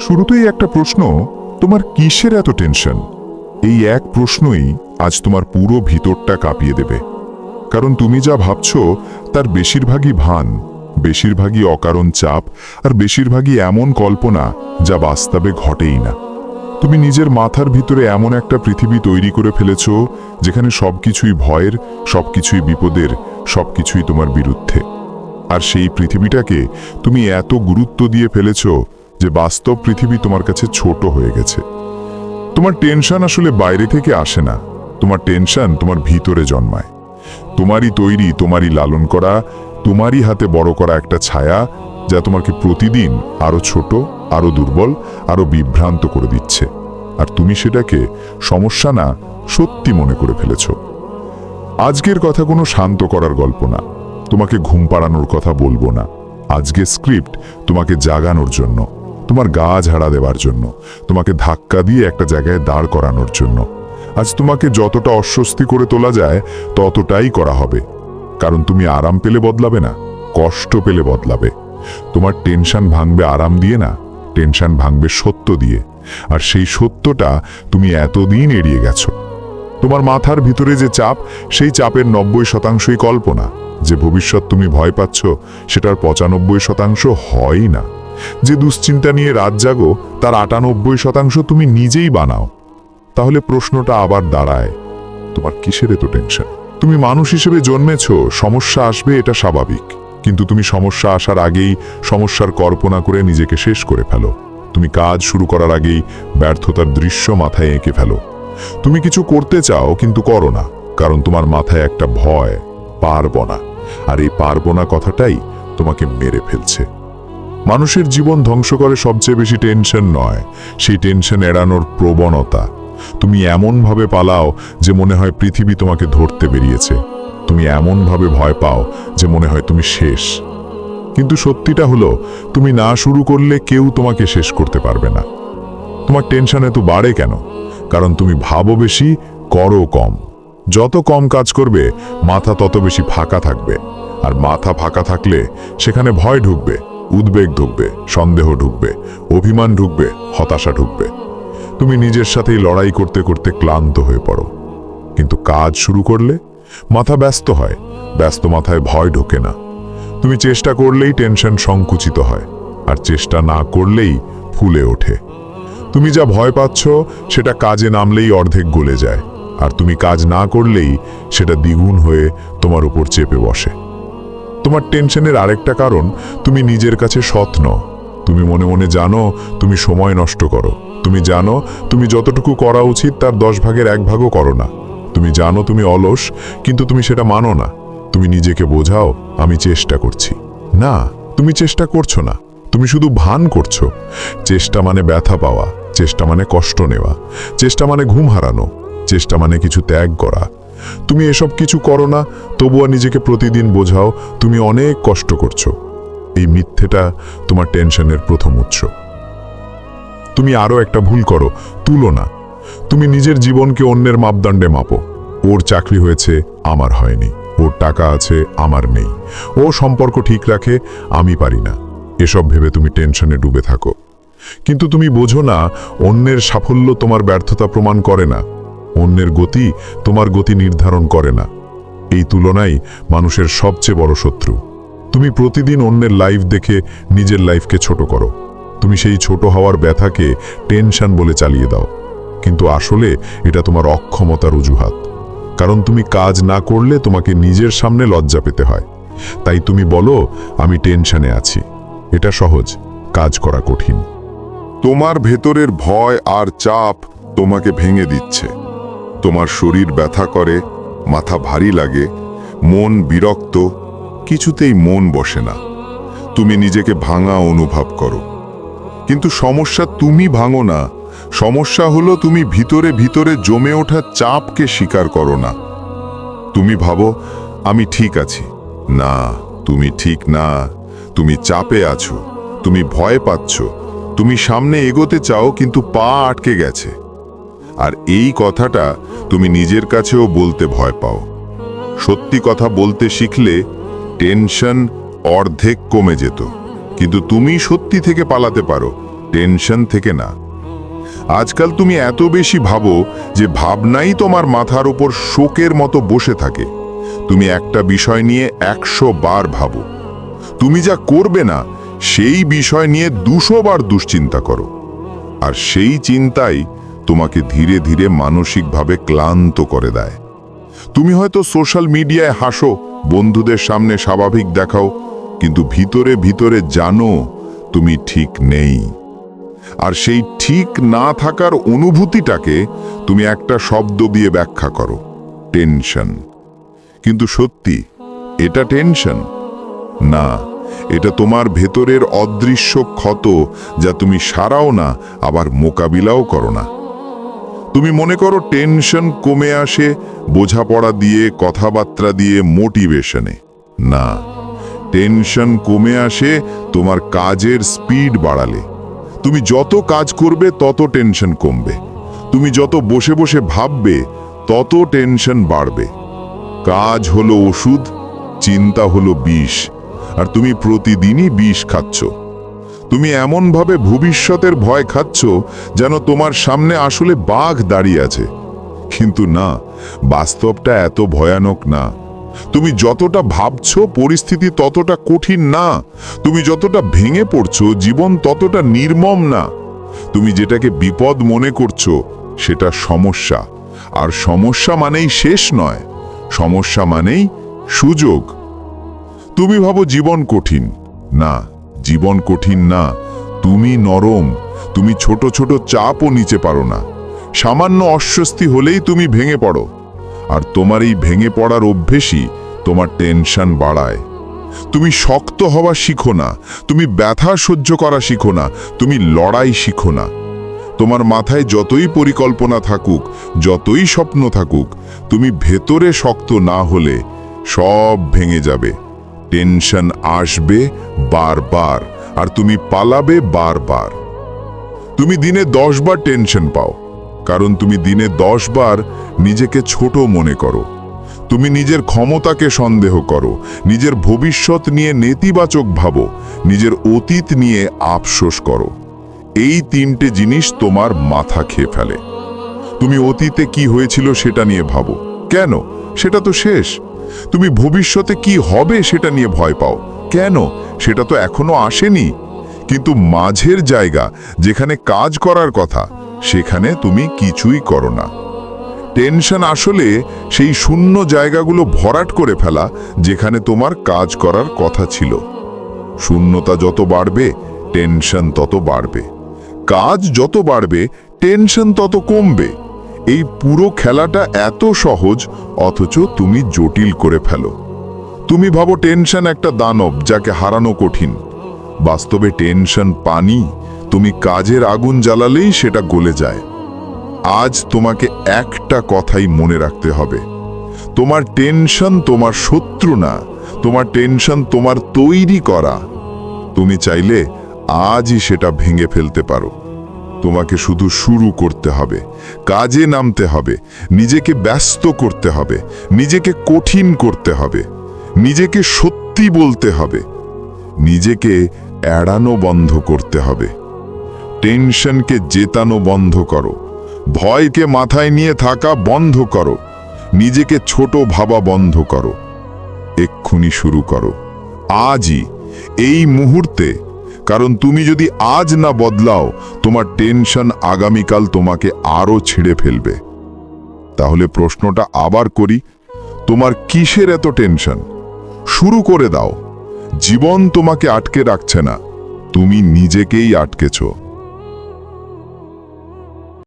শুরুতেই একটা প্রশ্ন, তোমার কিসের এত টেনশন এই এক প্রশ্নই আজ তোমার পুরো ভিতরটা কাঁপিয়ে দেবে। কারণ তুমি যা ভাবছ, তার বেশিরভাগই ভান, বেশিরভাগই অকারণ চাপ, আর বেশিরভাগই এমন কল্পনা যা বাস্তবে ঘটেই না। তুমি নিজের মাথার ভিতরে এমন একটা পৃথিবী তৈরি করে ফেলেছ, যেখানে সবকিছুই ভয়ের, সবকিছুই বিপদের, সবকিছুই তোমার বিরুদ্ধে। আর সেই পৃথিবীটাকে তুমি এত গুরুত্ব দিয়ে ফেলেছ যে বাস্তব পৃথিবী তোমার কাছে ছোট হয়ে গেছে। তোমার টেনশন আসলে বাইরে থেকে আসে না। তোমার টেনশন তোমার ভিতরে জন্মায়। তোমারই তৈরি, তোমারই লালন করা, তোমারই হাতে বড় করা একটা ছায়া যা তোমাকে প্রতিদিন আরও ছোট, আরও দুর্বল, আরও বিভ্রান্ত করে দিচ্ছে। আর তুমি সেটাকে সমস্যা না, সত্যি মনে করে ফেলেছ। আজকের কথা কোনো শান্ত করার গল্প না। তোমাকে ঘুম পাড়ানোর কথা বলব না। আজকে স্ক্রিপ্ট তোমাকে জাগানোর জন্য, তোমার গা ঝাড়া দেওয়ার জন্য, তোমাকে ধাক্কা দিয়ে একটা জায়গায় দাঁড় করানোর জন্য। আজ তোমাকে যতটা অস্বস্তি করে তোলা যায়, ততটাই করা হবে। কারণ তুমি আরাম পেলে বদলাবে না, কষ্ট পেলে বদলাবে। তোমার টেনশন ভাঙবে আরাম দিয়ে না, টেনশন ভাঙবে সত্য দিয়ে। আর সেই সত্যটা তুমি এতদিন এড়িয়ে গেছো। তোমার মাথার ভিতরে যে চাপ, সেই চাপের নব্বই শতাংশই কল্পনা। যে ভবিষ্যৎ তুমি ভয় পাচ্ছ, সেটার পঁচানব্বই শতাংশ হয় না। যে দুশ্চিন্তা নিয়ে রাত জাগো, তার আটানব্বই শতাংশ তুমি নিজেই বানাও। তাহলে প্রশ্নটা আবার দাঁড়ায়, তোমার কিসের এত টেনশন তুমি মানুষ হিসেবে জন্মেছ, সমস্যা আসবে, এটা স্বাভাবিক। কিন্তু তুমি সমস্যা আসার আগেই সমস্যার কল্পনা করে নিজেকে শেষ করে ফেলো। তুমি কাজ শুরু করার আগেই ব্যর্থতার দৃশ্য মাথায় এঁকে ফেলো। তুমি কিছু করতে চাও, কিন্তু করো না, কারণ তোমার মাথায় একটা ভয়, পারব না। আর এই পারব না কথাটাই তোমাকে মেরে ফেলছে। মানুষের জীবন ধ্বংস করে সবচেয়ে বেশি টেনশন নয়, সেই টেনশন এড়ানোর প্রবণতা। তুমি এমনভাবে পালাও যে মনে হয় পৃথিবী তোমাকে ধরতে বেরিয়েছে। তুমি এমনভাবে ভয় পাও যে মনে হয় তুমি শেষ। কিন্তু সত্যিটা হলো, তুমি না শুরু করলে কেউ তোমাকে শেষ করতে পারবে না। তোমার টেনশন এত বাড়ে কেন? কারণ তুমি ভাবো বেশি, করো কম। যত কম কাজ করবে, মাথা তত বেশি ফাঁকা থাকবে। আর মাথা ফাঁকা থাকলে সেখানে ভয় ঢুকবে, উদ্বেগ ঢুকবে, সন্দেহ ঢুকবে, অভিমান ঢুকবে, হতাশা ঢুকবে। তুমি নিজের সাথেই লড়াই করতে করতে ক্লান্ত হয়ে পড়ো। কিন্তু কাজ শুরু করলে মাথা ব্যস্ত হয়, ব্যস্ত মাথায় ভয় ঢোকে না। তুমি চেষ্টা করলেই টেনশন সংকুচিত হয়, আর চেষ্টা না করলেই ফুলে ওঠে। তুমি যা ভয় পাচ্ছ, সেটা কাজে নামলেই অর্ধেক গলে যায়। আর তুমি কাজ না করলেই সেটা দ্বিগুণ হয়ে তোমার উপর চেপে বসে। তোমার টেনশনের আরেকটা কারণ, তুমি নিজের কাছে সৎ নও। তুমি মনে মনে জানো তুমি সময় নষ্ট করো। তুমি জানো তুমি যতটুকু করা উচিত তার দশ ভাগের এক ভাগও করো না। তুমি জানো তুমি অলস, কিন্তু তুমি সেটা মানো না। তুমি নিজেকে বোঝাও, আমি চেষ্টা করছি। না, তুমি চেষ্টা করছ না। তুমি শুধু ভান করছ। চেষ্টা মানে ব্যথা পাওয়া, চেষ্টা মানে কষ্ট নেওয়া। চেষ্টা মানে ঘুম হারানো। চেষ্টা মানে কিছু ত্যাগ করা। তুমি এসব কিছু করো না তবুও নিজেকে প্রতিদিন বোঝাও, তুমি অনেক কষ্ট করছ। এই মিথ্যেটা তোমার টেনশনের প্রথম উৎস। তুমি আরও একটা ভুল করো তুলনা তুমি নিজের জীবনকে অন্যের মাপদণ্ডে মাপো। ওর চাকরি হয়েছে, আমার হয়নি। ওর টাকা আছে, আমার নেই। ও সম্পর্ক ঠিক রাখে, আমি পারি না। এসব ভেবে তুমি টেনশনে ডুবে থাকো। কিন্তু তুমি বোঝো না, অন্যের সাফল্য তোমার ব্যর্থতা প্রমাণ করে না। অন্যের গতি তোমার গতি নির্ধারণ করে না। এই তুলনাই মানুষের সবচেয়ে বড় শত্রু। তুমি প্রতিদিন অন্যের লাইফ দেখে নিজের লাইফকে ছোট করো। তুমি সেই ছোট হওয়ার ব্যথাকে টেনশন বলে চালিয়ে দাও। কিন্তু আসলে এটা তোমার অক্ষমতার অজুহাত। কারণ তুমি কাজ না করলে তোমাকে নিজের সামনে লজ্জা পেতে হয়। তাই তুমি বলো, আমি টেনশনে আছি। এটা সহজ, কাজ করা কঠিন। তোমার ভেতরের ভয় আর চাপ তোমাকে ভেঙে দিচ্ছে। তোমার শরীর ব্যথা করে, মাথা ভারী লাগে, মন বিরক্ত, কিছুতেই মন বসে না। তুমি নিজেকে ভাঙা অনুভব করো। কিন্তু সমস্যা তুমি ভাঙো না। সমস্যা হলো তুমি ভিতরে ভিতরে জমে ওঠা চাপকে স্বীকার করো না। তুমি ভাবো, আমি ঠিক আছি। না, তুমি ঠিক না। তুমি চাপে আছো। তুমি ভয় পাচ্ছ। তুমি সামনে এগোতে চাও, কিন্তু পা আটকে গেছে। আর এই কথাটা তুমি নিজের কাছেও বলতে ভয় পাও। সত্যি কথা বলতে শিখলে টেনশন অর্ধেক কমে যেত। কিন্তু তুমি সত্যি থেকে পালাতে পারো, টেনশন থেকে না। আজকাল তুমি এত বেশি ভাবো যে ভাবনাই তোমার মাথার উপর শোকের মতো বসে থাকে। তুমি একটা বিষয় নিয়ে একশো বার ভাবো। তুমি যা করবে না, সেই বিষয় নিয়ে দুশো বার দুশ্চিন্তা করো। আর সেই চিন্তাই তোমাকে ধীরে ধীরে মানসিকভাবে ক্লান্ত করে দেয়। তুমি হয়তো সোশ্যাল মিডিয়ায় হাসো, বন্ধুদের সামনে স্বাভাবিক দেখাও, কিন্তু ভিতরে ভিতরে জানো তুমি ঠিক নেই। আর সেই ঠিক না থাকার অনুভূতিটাকে তুমি একটা শব্দ দিয়ে ব্যাখ্যা করো, টেনশন। কিন্তু সত্যি, এটা টেনশন? না, এটা তোমার ভেতরের অদৃশ্য ক্ষত যা তুমি সারাও না, আবার মোকাবিলাও করো না। তুমি মনে করো টেনশন কমে আসে, বোঝাপড়া দিয়ে, কথাবার্তা দিয়ে, মোটিভেশনে। না, টেনশন কমে আসে, তোমার কাজের স্পিড বাড়ালে। তুমি যত কাজ করবে, তত টেনশন কমবে। তুমি যত বসে বসে ভাববে, তত টেনশন বাড়বে। কাজ হলো ওষুধ, চিন্তা হলো বিষ, আর তুমি প্রতিদিনই বিষ খাচ্ছ। তুমি এমনভাবে ভবিষ্যতের ভয় খাচ্ছ যেন তোমার সামনে আসলে বাঘ দাঁড়িয়ে আছে। কিন্তু না, বাস্তবটা এত ভয়ানক না। তুমি যতটা ভাবছ পরিস্থিতি ততটা কঠিন না। তুমি যতটা ভেঙে পড়ছো, জীবন ততটা নির্মম না। তুমি যেটাকে বিপদ মনে করছ, সেটা সমস্যা। আর সমস্যা মানেই শেষ নয়, সমস্যা মানেই সুযোগ। তুমি ভাবো জীবন কঠিন। না জীবন কঠিন না। তুমি নরম। তুমি ছোট ছোট চাপও নিচে পারো না। সামান্য অস্বস্তি হলেই তুমি ভেঙে পড়ো। আর তোমার এই ভেঙে পড়ার অভ্যেসই তোমার টেনশন বাড়ায়। তুমি শক্ত হওয়া শিখো না। তুমি ব্যথা সহ্য করা শিখো না। তুমি লড়াই শিখো না। তোমার মাথায় যতই পরিকল্পনা থাকুক, যতই স্বপ্ন থাকুক, তুমি ভেতরে শক্ত না হলে সব ভেঙে যাবে। টেনশন আসবে বারবার আর তুমি পালাবে বারবার। তুমি দিনে দশ বার টেনশন পাও, কারণ তুমি দিনে দশ বার নিজেকে ছোট মনে করো। তুমি নিজের ক্ষমতাকে সন্দেহ করো, নিজের ভবিষ্যৎ নিয়ে নেতিবাচক ভাবো, নিজের অতীত নিয়ে আফসোস করো। এই তিনটে জিনিস তোমার মাথা খেয়ে ফেলে। তুমি অতীতে কি হয়েছিল সেটা নিয়ে ভাবো। কেন? সেটা তো শেষ। তুমি ভবিষ্যতে কি হবে সেটা নিয়ে ভয় পাও। কেন? সেটা তো এখনও আসেনি। কিন্তু মাঝের জায়গা, যেখানে কাজ করার কথা, সেখানে তুমি কিছুই করো না। টেনশন আসলে সেই শূন্য জায়গাগুলো ভরাট করে ফেলা, যেখানে তোমার কাজ করার কথা ছিল। শূন্যতা যত বাড়বে, টেনশন তত বাড়বে। কাজ যত বাড়বে, টেনশন তত কমবে। এই পুরো খেলাটা এত সহজ, অথচ তুমি জটিল করে ফেলো। তুমি ভাবো টেনশন একটা দানব যাকে হারানো কঠিন। বাস্তবে টেনশন পানি, তুমি কাজের আগুন জ্বালালেই সেটা গলে যায়। আজ তোমাকে একটা কথাই মনে রাখতে হবে। তোমার টেনশন তোমার শত্রু না, তোমার টেনশন তোমার তৈরি করা। তুমি চাইলে আজই সেটা ভেঙে ফেলতে পারো। তোমাকে শুধু শুরু করতে হবে, কাজে নামতে হবে, নিজেকে ব্যস্ত করতে হবে, নিজেকে কঠিন করতে হবে, নিজেকে সত্যি বলতে হবে, নিজেকে এড়ানো বন্ধ করতে হবে। টেনশনকে জেতানো বন্ধ করো, ভয়কে মাথায় নিয়ে থাকা বন্ধ করো, নিজেকে ছোট ভাবা বন্ধ করো। এক্ষুনি শুরু করো। আজই, এই মুহূর্তে কারণ তুমি যদি আজ না বদলাও, তোমার টেনশন আগামীকাল তোমাকে আরও ছিঁড়ে ফেলবে। তাহলে প্রশ্নটা আবার করি, তোমার কিসের এত টেনশন? শুরু করে দাও। জীবন তোমাকে আটকে রাখছে না, তুমি নিজেকেই আটকেছো।